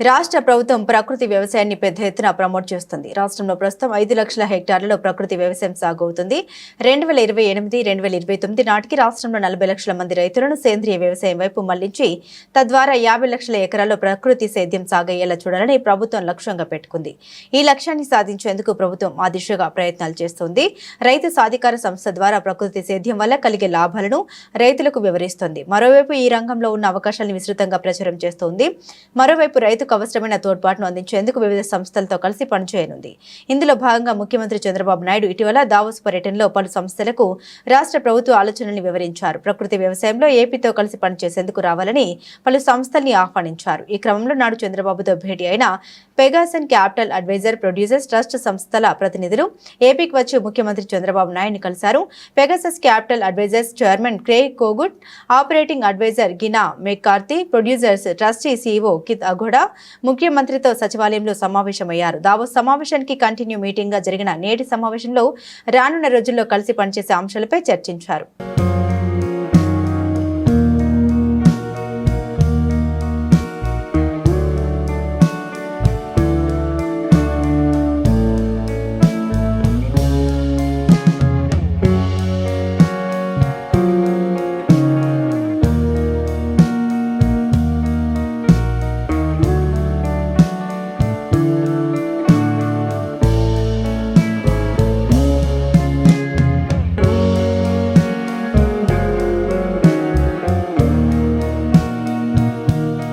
రాష్ట్ర ప్రభుత్వం ప్రకృతి వ్యవసాయాన్ని పెద్ద ఎత్తున ప్రమోట్ చేస్తుంది. రాష్ట్రంలో ప్రస్తుతం ఐదు లక్షల హెక్టార్లలో ప్రకృతి వ్యవసాయం సాగు అవుతుంది రెండు వేల ఇరవై ఎనిమిది రెండు వేల ఇరవై తొమ్మిది నాటికి రాష్ట్రంలో నలభై లక్షల మంది రైతులను సేంద్రియ వ్యవసాయం వైపు మళ్ళించి తద్వారా యాభై లక్షల ఎకరాల్లో ప్రకృతి సేద్యం సాగయ్యేలా చూడాలని ప్రభుత్వం లక్ష్యంగా పెట్టుకుంది. ఈ లక్ష్యాన్ని సాధించేందుకు ప్రభుత్వం ఆ దిశగా ప్రయత్నాలు చేస్తోంది. రైతు సాధికార సంస్థ ద్వారా ప్రకృతి సేద్యం వల్ల కలిగే లాభాలను రైతులకు వివరిస్తోంది. మరోవైపు ఈ రంగంలో ఉన్న అవకాశాలను విస్తృతంగా ప్రచారం చేస్తోంది. మరోవైపు రైతు రైతుకు అవసరమైన తోడ్పాటును అందించేందుకు వివిధ సంస్థలతో కలిసి పనిచేయనుంది. ఇందులో భాగంగా ముఖ్యమంత్రి చంద్రబాబు నాయుడు ఇటీవల దావోస్ పర్యటనలో పలు సంస్థలకు రాష్ట్ర ప్రభుత్వ ఆలోచనల్ని వివరించారు. ప్రకృతి వ్యవసాయంలో ఏపీతో కలిసి పనిచేసేందుకు రావాలని పలు సంస్థల్ని ఆహ్వానించారు. ఈ క్రమంలో నాడు చంద్రబాబుతో భేటీ అయిన Pegasus capital advisor producers trust సంస్థల ప్రతినిధులు ఏపీకి వచ్చి ముఖ్యమంత్రి చంద్రబాబు నాయుడిని కలిశారు. Pegasus capital advisors chairman Craig Cogut operating advisor Gina McCarthy producers trustee CEO Keith అఘోడా ముఖ్యమంత్రితో సచివాలయంలో సమావేశమయ్యారు. దావోస్ సమావేశానికి కంటిన్యూ మీటింగ్గా జరిగిన నేటి సమావేశంలో రానున్న రోజుల్లో కలిసి పనిచేసే అంశాలపై చర్చించారు.